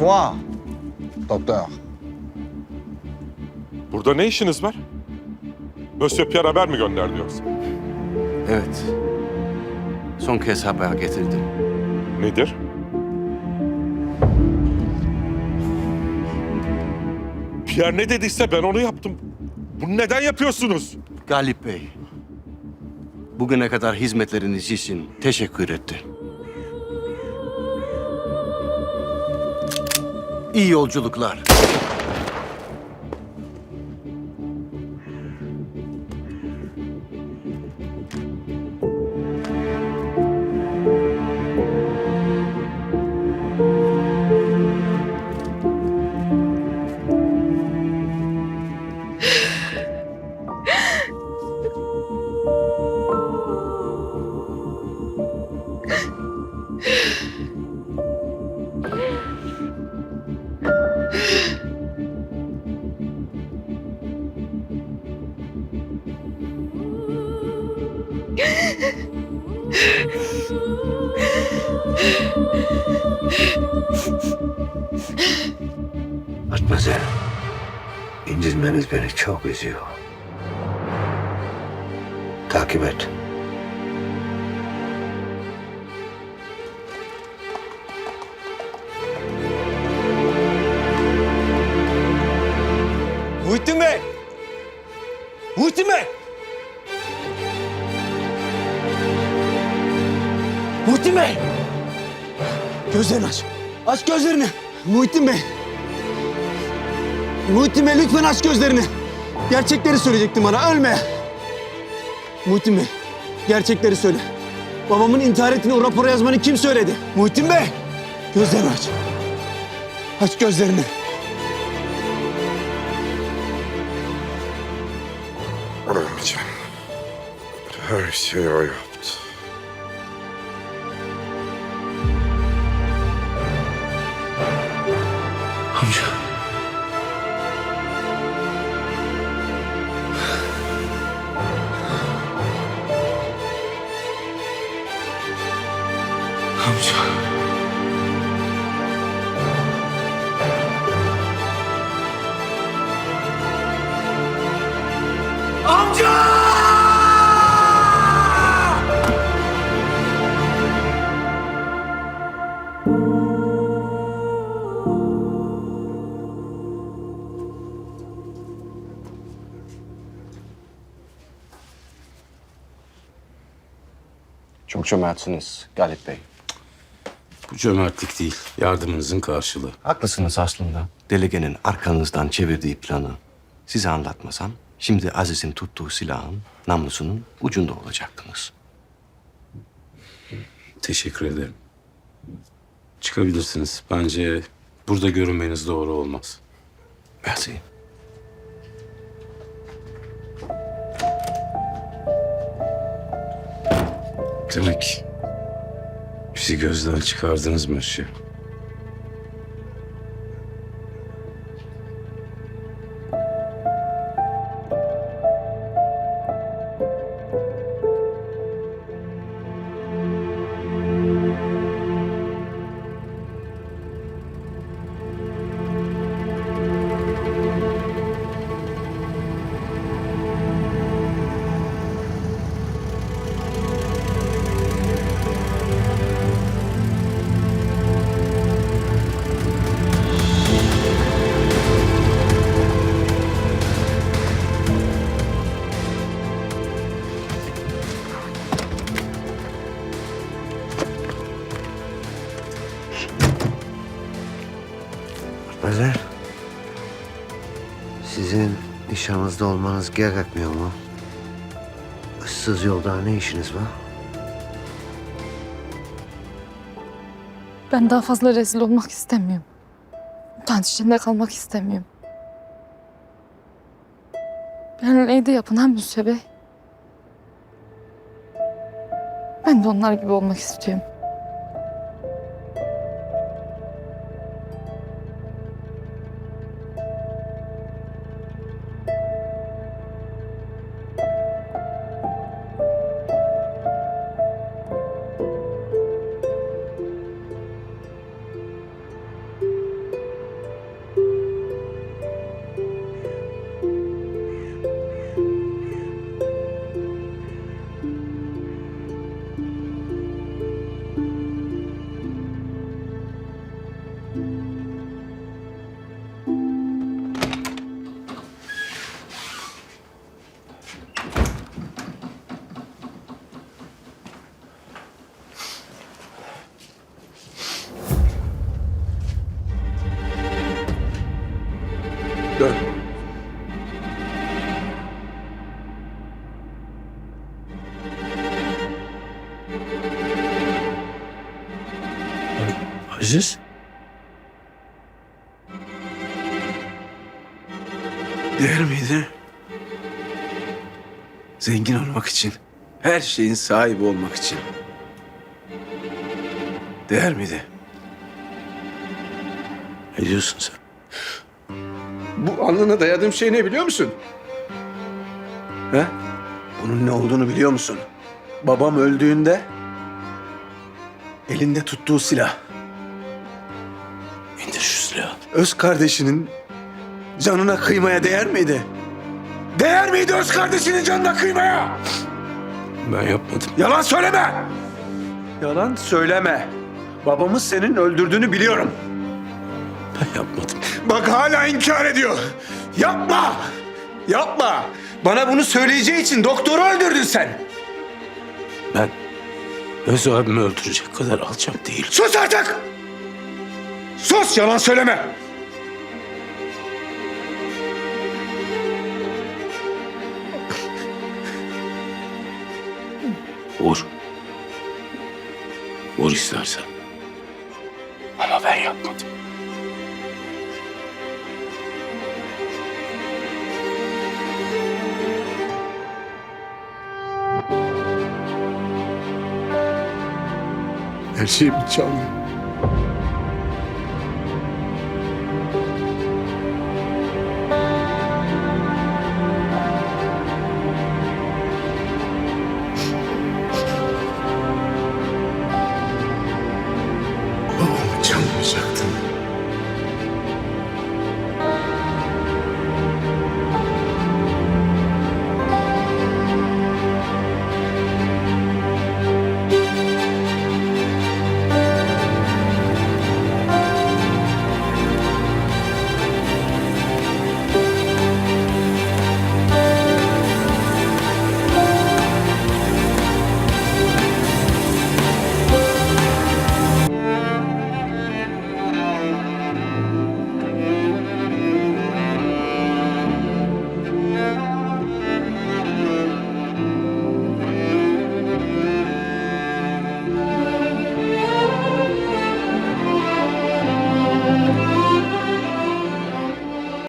Bonsoir, doktor. Burada ne işiniz var? Monsieur Pierre haber mi gönderdi yoksa? Evet. Son kez haber getirdim. Nedir? Pierre ne dediyse ben onu yaptım. Bunu neden yapıyorsunuz? Galip Bey, bugüne kadar hizmetleriniz için teşekkür etti. İyi yolculuklar. Matmazel, incitmeniz beni çok üzüyor. Takip et. Muhittin Bey! Muhittin Bey! Muhittin Bey! Gözlerini aç. Aç gözlerini. Muhittin Bey. Muhittin Bey lütfen aç gözlerini. Gerçekleri söyleyecektim bana. Ölme. Muhittin Bey. Gerçekleri söyle. Babamın intihar ettiğini o rapora yazmanı kim söyledi? Muhittin Bey. Gözlerini aç. Aç gözlerini. Ölmeyeceğim. Her şeyi o. Çok cömertsiniz Galip Bey. Bu cömertlik değil, yardımınızın karşılığı. Haklısınız aslında. Delegenin arkanızdan çevirdiği planı size anlatmasam... ...şimdi Aziz'in tuttuğu silahın namlusunun ucunda olacaktınız. Teşekkür ederim. Çıkabilirsiniz. Bence burada görünmeniz doğru olmaz. Merci. Demek bizi gözden çıkardınız Mösyö. Matmazel. Sizin nişanınızda olmanız gerekmiyor mu? Issız yolda ne işiniz var? Ben daha fazla rezil olmak istemiyorum. Utanç içinde kalmak istemiyorum. Ben neydi yapın ha Müsse Bey? Ben de onlar gibi olmak istiyorum. Aziz? Değer miydi? Zengin olmak için, her şeyin sahibi olmak için. Değer miydi? Ne diyorsun sen? Bu alnına dayadığım şey ne biliyor musun? He? Bunun ne olduğunu biliyor musun? Babam öldüğünde elinde tuttuğu silah. Öz kardeşinin canına kıymaya değer miydi? Değer miydi öz kardeşinin canına kıymaya? Ben yapmadım. Yalan söyleme! Yalan söyleme. Babamız senin öldürdüğünü biliyorum. Ben yapmadım. Bak hala inkar ediyor. Yapma! Yapma! Bana bunu söyleyeceği için doktoru öldürdün sen. Ben öz abimi öldürecek kadar alçak değilim. Sus artık! Sus yalan söyleme! Vur. Vur istersen. Ama ben yapmadım. Her şeyimi çaldı.